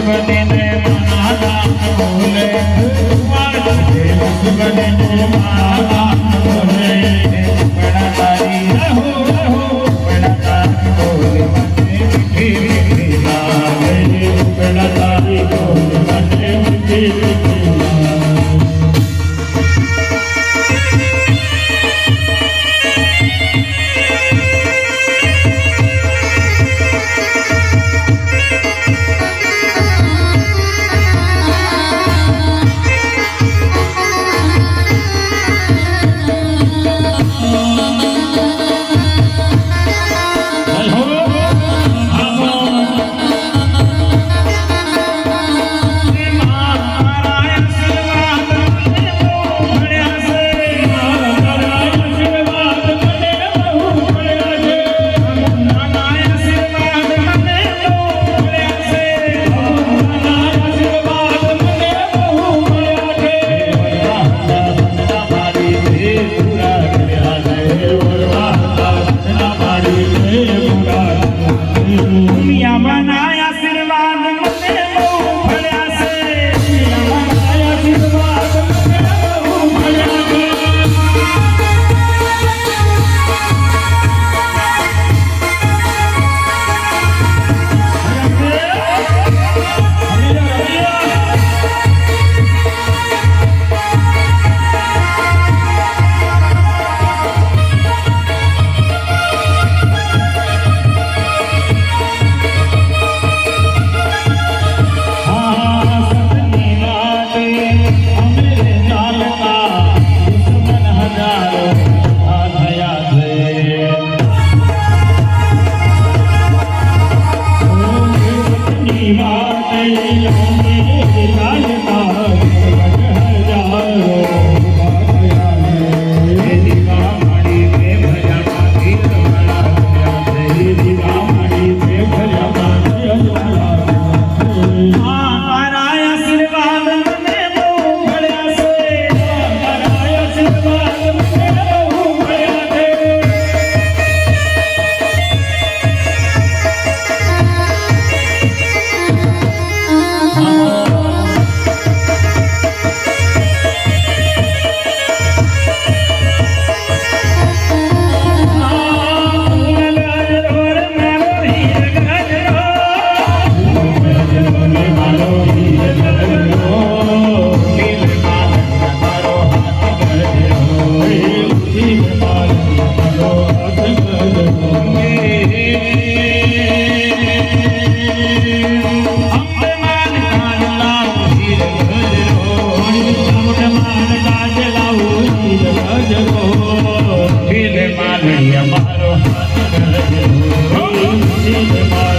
ભગવતીને મનાતા ભૂલે મારો હાથ ગરજ ઓ સીધ મા